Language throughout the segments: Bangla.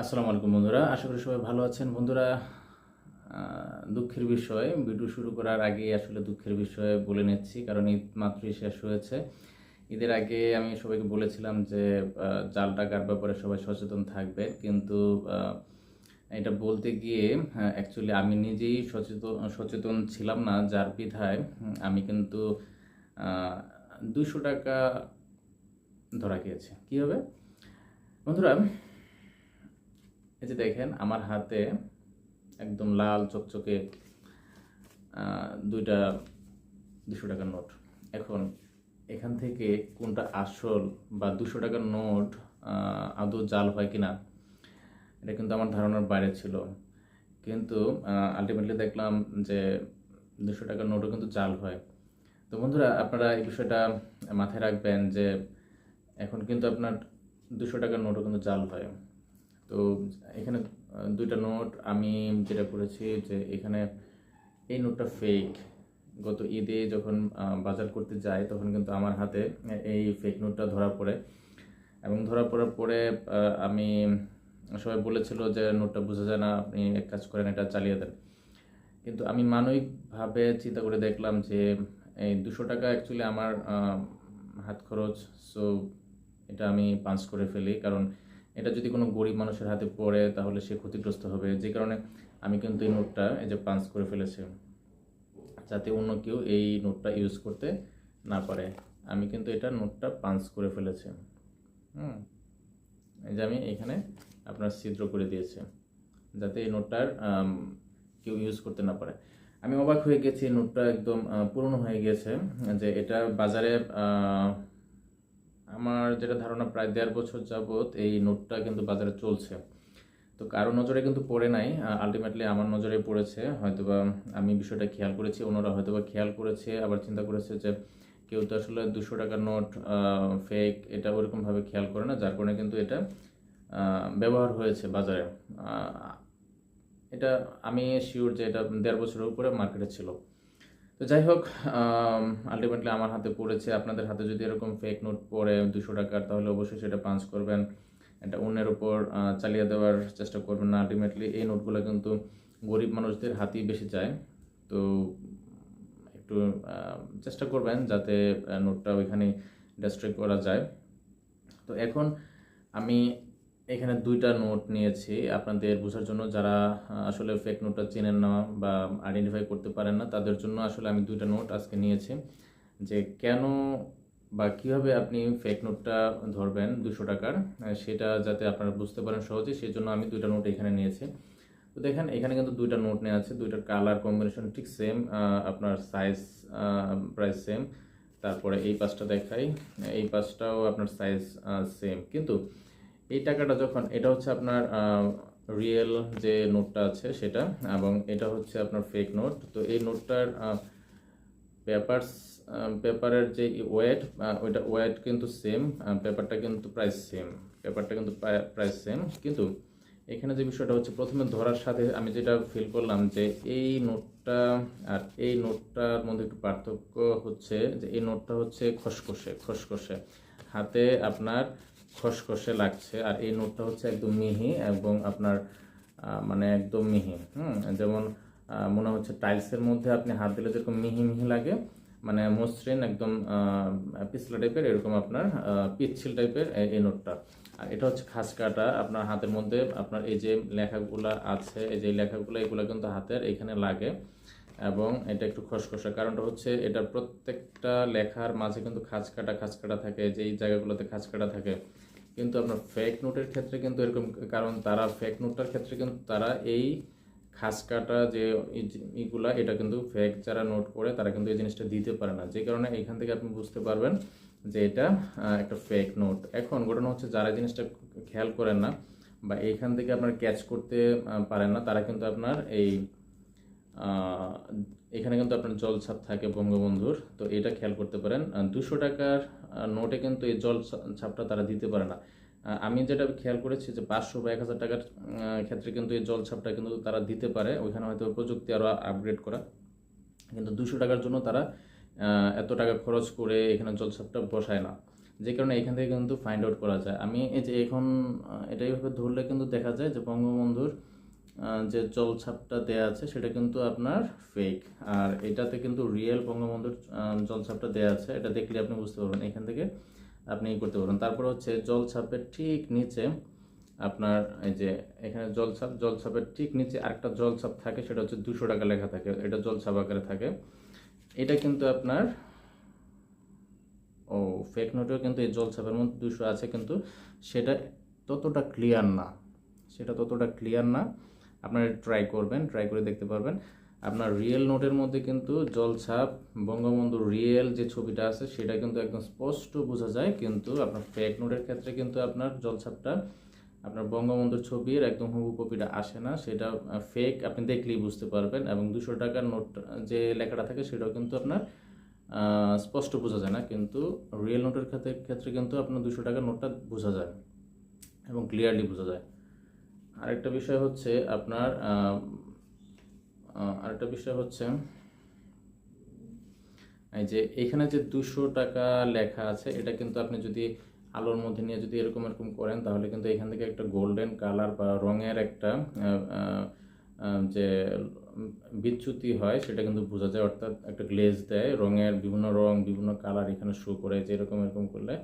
আসসালামু আলাইকুম বন্ধুরা, আশা করি সবাই ভালো আছেন। বন্ধুরা দুঃখের বিষয়, ভিডিও শুরু করার আগে আসলে দুঃখের বিষয়ে বলে নিচ্ছি, কারণ ঈদ মাত্রই শেষ হয়েছে। ঈদের আগে আমি সবাইকে বলেছিলাম যে জাল টাকার ব্যাপারে সবাই সচেতন থাকবে, কিন্তু এটা বলতে গিয়ে অ্যাকচুয়ালি আমি নিজেই সচেতন সচেতন ছিলাম না, যার বিধায় আমি কিন্তু দুশো টাকা ধরা গিয়েছে। কী হবে? বন্ধুরা এই যে দেখেন, আমার হাতে একদম লাল চকচকে দুইটা দুশো টাকার নোট। এখন এখান থেকে কোনটা আসল বা দুশো টাকার নোট আদৌ জাল হয় কিনা, এটা কিন্তু আমার ধারণার বাইরে ছিল। কিন্তু আলটিমেটলি দেখলাম যে দুশো টাকার নোটও কিন্তু জাল হয়। তো বন্ধুরা, আপনারা এই বিষয়টা মাথায় রাখবেন যে এখন কিন্তু আপনার দুশো টাকার নোটও কিন্তু জাল হয়। তো এখানে দুইটা নোট আমি যেটা করেছি যে এখানে এই নোটটা ফেক গত ঈদে যখন বাজার করতে যাই, তখন কিন্তু আমার হাতে এই ফেক নোটটা ধরা পড়ে। এবং ধরা পড়ার পরে আমি সবাই বলেছিল যে নোটটা বোঝা যায় না, আপনি এক কাজ করেন, এটা চালিয়ে দেন। কিন্তু আমি মানবিকভাবে চিন্তা করে দেখলাম যে এই দুশো টাকা অ্যাকচুয়ালি আমার হাত খরচ সো এটা আমি পাঞ্চ করে ফেলি। কারণ এটা যদি কোনো গরিব মানুষের হাতে পড়ে, তাহলে সে ক্ষতিগ্রস্ত হবে। যে কারণে আমি কিন্তু এই নোটটা এই যে পাঞ্চ করে ফেলেছি। যাতে অন্য কেউ এই নোটটা ইউজ করতে না পারে। আমি কিন্তু এটা নোটটা পাঞ্চ করে ফেলেছি। হুম। এই যে আমি এখানে আপনার ছিদ্র করে দিয়েছি। যাতে এই নোটটার কেউ ইউজ করতে না পারে। আমি অবাক হয়ে গেছি নোটটা একদম পুরনো হয়ে গেছে। যে এটা বাজারে আমার যেটা ধারণা প্রায় দেড় বছর যাবত এই নোটটা কিন্তু বাজারে চলছে। তো কারও নজরে কিন্তু পড়ে নাই আলটিমেটলি আমার নজরে পড়েছে। হয়তোবা আমি বিষয়টা খেয়াল করেছি, ওনারা হয়তোবা খেয়াল করেছে, আবার চিন্তা করেছে যে কেউ তো আসলে দুশো টাকার নোট ফেক এটা ওরকমভাবে খেয়াল করে না, যার কারণে কিন্তু এটা ব্যবহার হয়েছে বাজারে। এটা আমি শিওর যে এটা দেড় বছরের উপরে মার্কেটে ছিল। তো যাই হোক আলটিমেটলি আমার হাতে পড়েছে। আপনাদের হাতে যদি এরকম ফেক নোট পড়ে দুশো টাকার, তাহলে অবশ্যই সেটা পাঞ্চ করবেন। এটা অন্যের উপর চালিয়ে দেওয়ার চেষ্টা করবেন না। আলটিমেটলি এই নোটগুলো কিন্তু গরিব মানুষদের হাতেই বেশি যায়। তো একটু চেষ্টা করবেন যাতে নোটটা ওইখানে ডিস্ট্রয় করা যায়। তো এখন আমি এখানে দুইটা নোট নিয়েছি আপনাদের বোঝার জন্য। যারা আসলে ফেক নোটটা চেনেন না বা আইডেন্টিফাই করতে পারেন না, তাদের জন্য আসলে আমি দুইটা নোট আজকে নিয়েছি। যে কেন বা কীভাবে আপনি ফেক নোটটা ধরবেন দুশো টাকার সেটা যাতে আপনারা বুঝতে পারেন সহজে, সেই জন্য আমি দুইটা নোট এখানে নিয়েছি। তো দেখেন, এখানে কিন্তু দুইটা নোট নেওয়া আছে, দুইটার কালার কম্বিনেশন ঠিক সেম আপনার সাইজ প্রাইস সেম তারপরে এই পাশটা দেখাই, এই পাশটাও আপনার সাইজ সেম কিন্তু এই টাকাটা যখন, এটা হচ্ছে আপনার রিয়েল যে নোটটা আছে সেটা, এবং এটা হচ্ছে আপনার ফেক নোট তো এই নোটটার পেপারস পেপারের যে ওয়েট ওইটা ওয়েট কিন্তু সেম পেপারটা কিন্তু প্রাইস সেম পেপারটা কিন্তু প্রাইস সেম কিন্তু এখানে যে বিষয়টা হচ্ছে প্রথমে ধরার সাথে আমি যেটা ফিল করলাম যে এই নোটটা আর এই নোটটার মধ্যে একটু পার্থক্য হচ্ছে যে এই নোটটা হচ্ছে খসখসে খসখসে। হাতে আপনার খসখসে লাগছে। আর এই নোটটা হচ্ছে একদম মিহি এবং আপনার মানে একদম মিহি, হুম? যেমন মনে হচ্ছে টাইলসের মধ্যে আপনি হাত দিলে যেরকম মিহি মিহি লাগে মানে মসৃণ একদম পিছলা টাইপের, এরকম আপনার পিচ্ছিল টাইপের এই- নোটটা। আর এটা হচ্ছে খাস কাটা, আপনার হাতের মধ্যে, আপনার এই যে লেখাগুলো আছে, এই যে লেখাগুলো, এগুলো কিন্তু হাতের এখানে লাগে এবং এটা একটু খসখসে। কারণটা হচ্ছে এটা প্রত্যেকটা লেখার মাঝে কিন্তু খাঁজ কাটা খাঁজ কাটা থাকে যে এই জায়গাগুলোতে খাঁজ কাটা থাকে। কিন্তু আপনার ফেক নোটের ক্ষেত্রে কিন্তু এরকম, কারণ তারা ফেক নোটটার ক্ষেত্রে কিন্তু তারা এই খাস কাটা যে ইগুলা, এটা কিন্তু ফেক যারা নোট করে, তারা কিন্তু এই জিনিসটা দিতে পারে না। যে কারণে এখান থেকে আপনি বুঝতে পারবেন যে এটা একটা ফেক নোট এখন ঘটনা হচ্ছে যারা এই জিনিসটা খেয়াল করেন না বা এইখান থেকে আপনার ক্যাচ করতে পারেন না, তারা কিন্তু আপনার এই এখানে কিন্তু আপনার জল ছাপ থাকে বঙ্গবন্ধুর, তো এটা খেয়াল করতে পারেন। দুশো টাকার নোটে কিন্তু এই জল ছাপটা তারা দিতে পারে না। আমি যেটা খেয়াল করেছি যে পাঁচশো বা এক হাজার টাকার ক্ষেত্রে কিন্তু এই জল ছাপটা কিন্তু তারা দিতে পারে। ওইখানে হয়তো প্রযুক্তি আরও আপগ্রেড করা। কিন্তু দুশো টাকার জন্য তারা এত টাকা খরচ করে এখানে জল ছাপটা বসায় না। যে কারণে এখান থেকে কিন্তু ফাইন্ড আউট করা যায়। আমি এই যে এখন এটা এইভাবে ধরলে কিন্তু দেখা যায় যে বঙ্গবন্ধুর যে জলছাপটা দেয়া আছে সেটা কিন্তু আপনার ফেক আর এটাতে কিন্তু রিয়েল বঙ্গবন্ধুর আহ, জলছাপটা দেয়া আছে এটা দেখলে আপনি বুঝতে পারবেন। এখান থেকে আপনি করতে পারবেন। তারপর হচ্ছে জলছাপের ঠিক নিচে আপনার এই যে এখানে জলছাপ জলছাপের ঠিক নিচে আরেকটা জলছাপ থাকে সেটা হচ্ছে দুশো টাকা লেখা থাকে। এটা জলছাপ আকারে থাকে। এটা কিন্তু আপনার ও ফেক নোটেও কিন্তু এই জলছাপের মধ্যে দুশো আছে কিন্তু সেটা ততটা ক্লিয়ার না। সেটা ততটা ক্লিয়ার না। আপনারা ট্রাই করবেন ট্রাই করে দেখতে পারবেন। আপনার রিয়েল নোটের মধ্যে কিন্তু জলছাপ বঙ্গবন্ধু রিয়েল যে ছবিটা আছে, সেটা কিন্তু একদম স্পষ্ট বোঝা যায়। কিন্তু আপনার ফেক নোটের ক্ষেত্রে কিন্তু আপনার জলছাপটা, আপনার বঙ্গবন্ধুর ছবির একদম হুবু কপিটা আসে না। সেটা ফেক আপনি দেখলেই বুঝতে পারবেন এবং দুশো টাকার নোট যে লেখাটা থাকে, সেটাও কিন্তু আপনার স্পষ্ট বোঝা যায় না। কিন্তু রিয়েল নোটের ক্ষেত্রে ক্ষেত্রে কিন্তু আপনার দুশো টাকার নোটটা বোঝা যায় এবং ক্লিয়ারলি বোঝা যায়। আরেকটা বিষয় হচ্ছে আপনার আরেকটা বিষয় হচ্ছে এই যে এখানে যে দুশো টাকা লেখা আছে, এটা কিন্তু আপনি যদি আলোর মধ্যে নিয়ে যদি এরকম এরকম করেন, তাহলে কিন্তু এখান থেকে একটা গোল্ডেন কালার বা রঙের একটা যে বিচ্যুতি হয়, সেটা কিন্তু বোঝা যায়। অর্থাৎ একটা গ্লেজ দেয়, রঙের বিভিন্ন রং, বিভিন্ন কালার এখানে শো করে যে এরকম এরকম করলে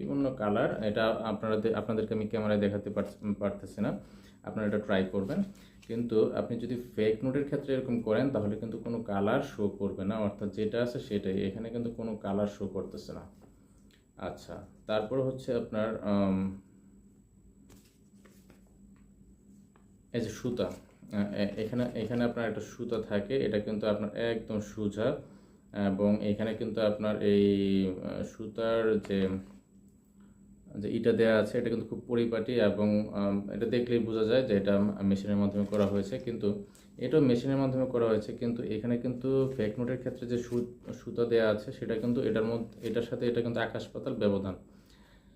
বিভিন্ন কালার এটা আপনারা আপনাদেরকে আমি ক্যামেরায় দেখাতে পারতেছি না। আপনারা এটা ট্রাই করবেন। কিন্তু আপনি যদি ফেক নোটের ক্ষেত্রে এরকম করেন, তাহলে কিন্তু কোনো কালার শো করবে না। অর্থাৎ যেটা আছে সেটাই। এখানে কিন্তু কোনো কালার শো করতেছে না। আচ্ছা তারপর হচ্ছে আপনার এই যে সুতা। এখানে এখানে আপনার একটা সুতা থাকে। এটা কিন্তু আপনার একদম সোজা। এবং এখানে কিন্তু আপনার এই সুতার যে যে ইটা দেওয়া আছে, এটা কিন্তু খুব পরিপাটি এবং এটা দেখলেই বোঝা যায় যে এটা মেশিনের মাধ্যমে করা হয়েছে। কিন্তু এটাও মেশিনের মাধ্যমে করা হয়েছে, কিন্তু এখানে কিন্তু ফেক নোটের ক্ষেত্রে যে সুতা দেওয়া আছে, সেটা কিন্তু এটার মধ্যে, এটার সাথে এটা কিন্তু আকাশ পাতাল ব্যবধান।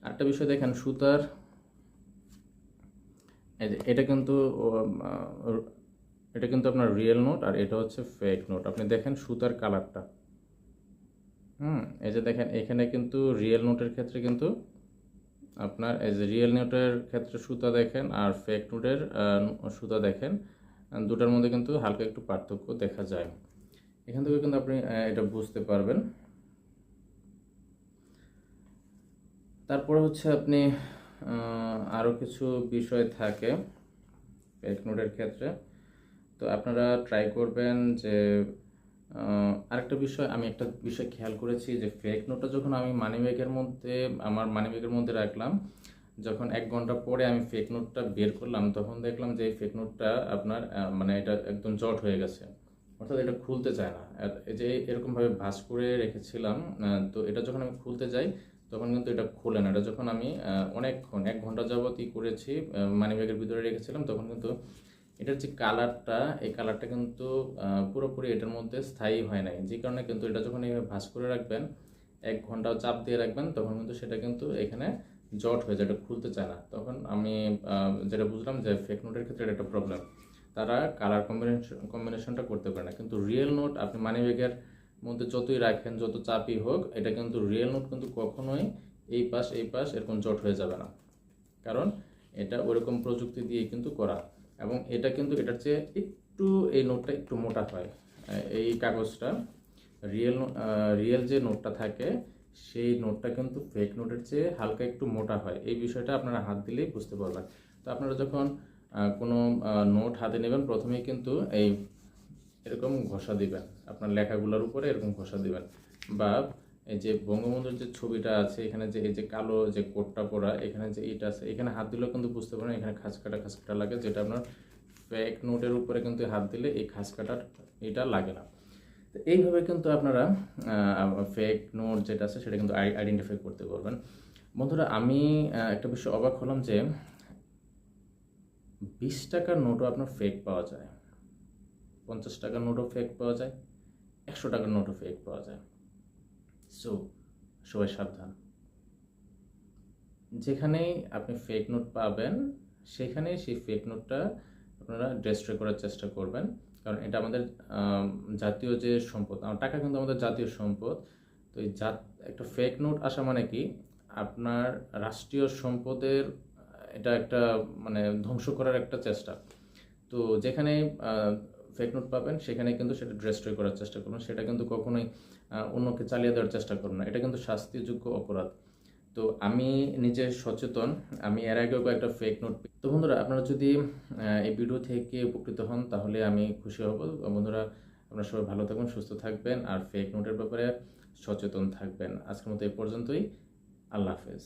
আরেকটা বিষয় দেখেন, সুতার এটা কিন্তু এটা কিন্তু আপনার রিয়েল নোট আর এটা হচ্ছে ফেক নোট। আপনি দেখেন সুতার কালারটা। হুম, এই যে দেখেন, এখানে কিন্তু রিয়েল নোটের ক্ষেত্রে কিন্তু আপনার এই যে রিয়েল নোটের ক্ষেত্রে সুতা দেখেন আর ফেক নোটের সুতা দেখেন দুটার মধ্যে কিন্তু হালকা একটু পার্থক্য দেখা যায়। এখান থেকে কিন্তু আপনি এটা বুঝতে পারবেন। তারপরে হচ্ছে আপনি আরও কিছু বিষয় থাকে ফেক নোটের ক্ষেত্রে। তো আপনারা ট্রাই করবেন যে আরেকটা বিষয়, আমি একটা বিষয় খেয়াল করেছি যে ফেক নোটটা যখন আমি মানি ব্যাগের মধ্যে, আমার মানি ব্যাগের মধ্যে রাখলাম, যখন এক ঘণ্টা পরে আমি ফেক নোটটা বের করলাম, তখন দেখলাম যে এই ফেক নোটটা আপনার মানে এটা একদম জট হয়ে গেছে। অর্থাৎ এটা খুলতে চায় না। যে এরকমভাবে ভাঁজ করে রেখেছিলাম তো এটা যখন আমি খুলতে যাই, তখন কিন্তু এটা খোলে না। এটা যখন আমি অনেকক্ষণ, এক ঘণ্টা যাবতই করেছি মানি ব্যাগের ভিতরে রেখেছিলাম, তখন কিন্তু এটার যে কালারটা, এই কালারটা কিন্তু পুরোপুরি এটার মধ্যে স্থায়ী হয় নাই। যে কারণে কিন্তু এটা যখন এইভাবে ভাঁজ করে রাখবেন, এক ঘণ্টা চাপ দিয়ে রাখবেন, তখন কিন্তু সেটা কিন্তু এখানে জট হয়ে যায়, এটা খুলতে চায় না। তখন আমি যেটা বুঝলাম যে ফেক নোটের ক্ষেত্রে এটা একটা প্রবলেম তারা কালার কম্বিনেশন কম্বিনেশনটা করতে পারে না। কিন্তু রিয়েল নোট আপনি মানিব্যাগের মধ্যে যতই রাখেন, যত চাপই হোক, এটা কিন্তু রিয়েল নোট কিন্তু কখনোই এই পাশ এই পাশ এরকম জট হয়ে যাবে না। কারণ এটা ওরকম প্রযুক্তি দিয়ে কিন্তু করা। এবং এটা কিন্তু এটার চেয়ে একটু, এই নোটটা একটু মোটা হয়। এই কাগজটা রিয়েল রিয়েল যে নোটটা থাকে, সেই নোটটা কিন্তু ফেক নোটের চেয়ে হালকা একটু মোটা হয়। এই বিষয়টা আপনারা হাত দিলেই বুঝতে পারবেন। তো আপনারা যখন কোনো নোট হাতে নেবেন, প্রথমেই কিন্তু এই, এরকম ঘষা দিবেন। আপনার লেখাগুলোর উপরে এরকম ঘষা দিবেন। বা এই যে বঙ্গবন্ধুর যে ছবিটা আছে, এখানে যে, এই যে কালো যে কোটটা পরা, এখানে যে ইটা আছে, এখানে হাত দিলেও কিন্তু বুঝতে পারেন এখানে খাস কাটা খাস কাটা লাগে, যেটা আপনার ফেক নোটের উপরে কিন্তু হাত দিলে এই খাস কাটার এটা লাগে না। তো এইভাবে কিন্তু আপনারা ফেক নোট যেটা আছে, সেটা কিন্তু আইডেন্টিফাই করতে পারবেন। বন্ধুরা, আমি একটা বিষয় অবাক হলাম যে বিশ টাকার নোটও আপনার ফেক পাওয়া যায়, পঞ্চাশ টাকার নোটও ফেক পাওয়া যায়, একশো টাকার নোটও ফেক পাওয়া যায়। সো সবাই সাবধান। যেখানেই আপনি ফেক নোট পাবেন, সেখানেই সেই ফেক নোটটা আপনারা ডেস্ট্রয় করার চেষ্টা করবেন। কারণ এটা আমাদের জাতীয় যে সম্পদ আমার টাকা কিন্তু আমাদের জাতীয় সম্পদ। তো এই জাত, একটা ফেক নোট আসা মানে কি? আপনার রাষ্ট্রীয় সম্পদের, এটা একটা মানে ধ্বংস করার একটা চেষ্টা। তো যেখানে ফেক নোট পাবেন সেখানে কিন্তু সেটা ড্রেস্ট্রয় করার চেষ্টা করুন সেটা কিন্তু কখনোই অন্যকে চালিয়ে দেওয়ার চেষ্টা করুন না। এটা কিন্তু শাস্তিযোগ্য অপরাধ। তো আমি নিজে সচেতন, আমি এর আগেও কয়েকটা ফেক নোট তো বন্ধুরা, আপনারা যদি এই ভিডিও থেকে উপকৃত হন, তাহলে আমি খুশি হব। বন্ধুরা, আপনারা সবাই ভালো থাকবেন সুস্থ থাকবেন, আর ফেক নোটের ব্যাপারে সচেতন থাকবেন। আজকের মতো এই পর্যন্তই। আল্লাহ হাফেজ।